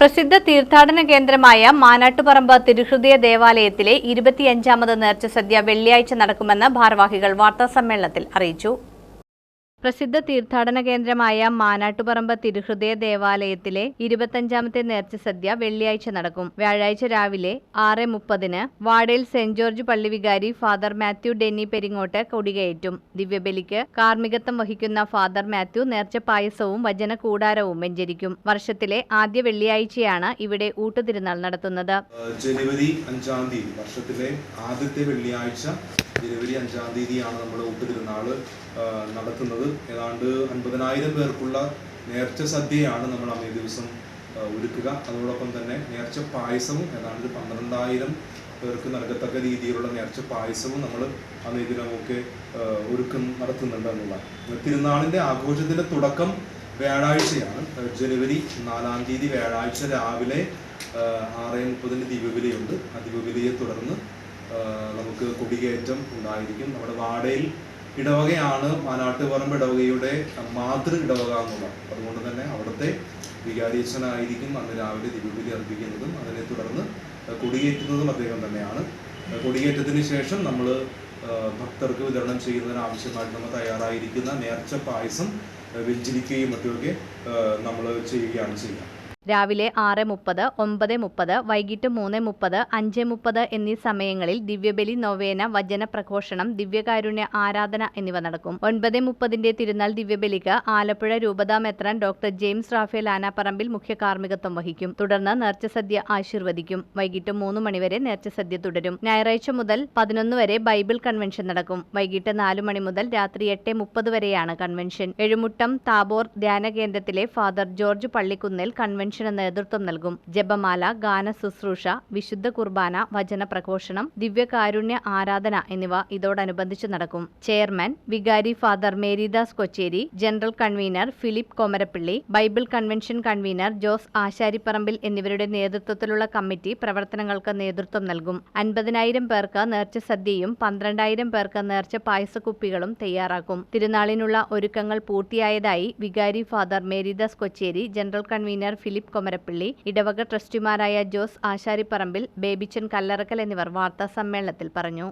പ്രസിദ്ധ തീർത്ഥാടന കേന്ദ്രമായ മാനാട്ടുപറമ്പ് തിരുഹൃദയ ദേവാലയത്തിലെ ഇരുപത്തിയഞ്ചാമത് നേർച്ച സദ്യ വെള്ളിയാഴ്ച നടക്കുമെന്ന് ഭാരവാഹികൾ വാർത്താസമ്മേളനത്തിൽ അറിയിച്ചു പ്രസിദ്ധ തീർത്ഥാടന കേന്ദ്രമായ മാനാട്ടുപറമ്പ് തിരുഹൃദയ ദേവാലയത്തിലെ ഇരുപത്തഞ്ചാമത്തെ നേർച്ച സദ്യ വെള്ളിയാഴ്ച നടക്കും. വ്യാഴാഴ്ച രാവിലെ ആറ് മുപ്പതിന് വാടയിൽ സെന്റ് ജോർജ് പള്ളി വികാരി ഫാദർ മാത്യു ഡെന്നി പെരിങ്ങോട്ട് കൊടികയറ്റും. ദിവ്യബലിക്ക് കാർമ്മികത്വം വഹിക്കുന്ന ഫാദർ മാത്യു നേർച്ച പായസവും വചന കൂടാരവും വെഞ്ചരിക്കും. വർഷത്തിലെ ആദ്യ വെള്ളിയാഴ്ചയാണ് ഇവിടെ ഊട്ടുതിരുനാൾ നടത്തുന്നത്. ജനുവരി അഞ്ചാം തീയതി വർഷത്തിലെ ആദ്യത്തെ വെള്ളിയാഴ്ച ജനുവരി അഞ്ചാം തീയതിയാണ് നമ്മൾ ഊട്ടുതിരുന്നാൾ ഏഹ് നടത്തുന്നത്. ഏതാണ്ട് അൻപതിനായിരം പേർക്കുള്ള നേർച്ച സദ്യയാണ് നമ്മൾ അന്നേ ദിവസം ഒരുക്കുക. അതോടൊപ്പം തന്നെ നേർച്ച പായസവും ഏതാണ്ട് പന്ത്രണ്ടായിരം പേർക്ക് നൽകത്തക്ക രീതിയിലുള്ള നേർച്ച പായസവും നമ്മൾ അന്നേ ദിനമൊക്കെ ഒരുക്കം നടത്തുന്നുണ്ട് എന്നുള്ളതാണ്. തിരുനാളിന്റെ ആഘോഷത്തിന്റെ തുടക്കം വ്യാഴാഴ്ചയാണ്. ജനുവരി നാലാം തീയതി വ്യാഴാഴ്ച രാവിലെ ആറ് മുപ്പതിന് ദിവ്യബലിയുണ്ട് ആ ദിവ്യബലിയെ തുടർന്ന് നമുക്ക് കുടിയേറ്റം ഉണ്ടായിരിക്കും. നമ്മുടെ വാടയിൽ ഇടവകയാണ് മാനാട്ടുപറമ്പ് ഇടവകയുടെ മാതൃ ഇടവക എന്നുള്ളത്. അതുകൊണ്ട് തന്നെ അവിടുത്തെ വികാരീച്ചനായിരിക്കും അന്ന് രാവിലെ ദിവ്യബലി അർപ്പിക്കുന്നതും അതിനെ തുടർന്ന് കൊടിയേറ്റുന്നതും അദ്ദേഹം തന്നെയാണ്. കുടിയേറ്റത്തിന് ശേഷം നമ്മൾ ഭക്തർക്ക് വിതരണം ചെയ്യുന്നതിന് ആവശ്യമായിട്ട് നമ്മൾ തയ്യാറായിരിക്കുന്ന നേർച്ച പായസം വെഞ്ചരിക്കുകയും മറ്റുമൊക്കെ നമ്മൾ ചെയ്യുകയാണ് ചെയ്യുക. രാവിലെ ആറ് മുപ്പത് ഒമ്പത് മുപ്പത് വൈകിട്ട് മൂന്ന് മുപ്പത് അഞ്ച് മുപ്പത് എന്നീ സമയങ്ങളിൽ ദിവ്യബലി നൊവേന വചന പ്രഘോഷണം ദിവ്യകാരുണ്യ ആരാധന എന്നിവ നടക്കും. ഒൻപത് മുപ്പതിന്റെ തിരുനാൾ ദിവ്യബലിക്ക് ആലപ്പുഴ രൂപതാ മെത്രാൻ ഡോക്ടർ ജെയിംസ് റാഫേൽ ആനാപ്പറമ്പിൽ മുഖ്യ കാർമ്മികത്വം വഹിക്കും. തുടർന്ന് നേർച്ചസദ്യ ആശീർവദിക്കും. വൈകിട്ട് മൂന്ന് മണിവരെ നേർച്ചസദ്യ തുടരും. ഞായറാഴ്ച മുതൽ പതിനൊന്ന് വരെ ബൈബിൾ കൺവെൻഷൻ നടക്കും. വൈകിട്ട് നാലു മണി മുതൽ രാത്രി എട്ട് മുപ്പത് വരെയാണ് കൺവെൻഷൻ. എഴുമുട്ടം താബോർ ധ്യാന കേന്ദ്രത്തിലെ ഫാദർ ജോർജ് പള്ളിക്കുന്നിൽ കൺവെൻഷന് നേതൃത്വം നൽകും. ജപമാല ഗാന ശുശ്രൂഷ വിശുദ്ധ കുർബാന വചന പ്രഘോഷണം ദിവ്യകാരുണ്യ ആരാധന എന്നിവ ഇതോടനുബന്ധിച്ച് നടക്കും. ചെയർമാൻ വികാരി father Marydas Kocheri general convener Philip Komarappilly Bible convention convener Jose Asharipparambil എന്നിവരുടെ നേതൃത്വത്തിലുള്ള കമ്മിറ്റി പ്രവർത്തനങ്ങൾക്ക് നേതൃത്വം നൽകും. അൻപതിനായിരം പേർക്ക് നേർച്ച സദ്യയും പന്ത്രണ്ടായിരം പേർക്ക് നേർച്ച പായസക്കുപ്പികളും തയ്യാറാക്കും. തിരുനാളിനുള്ള ഒരുക്കങ്ങൾ പൂർത്തിയായതായി വികാരി father Marydas Kocheri general convener Philip Komarappilly ഇടവക ട്രസ്റ്റിമാരായ ജോസ് ആശാരിപ്പറമ്പിൽ ബേബിച്ചൻ കല്ലറക്കൽ എന്നിവർ വാർത്താ സമ്മേളനത്തിൽ പറഞ്ഞു.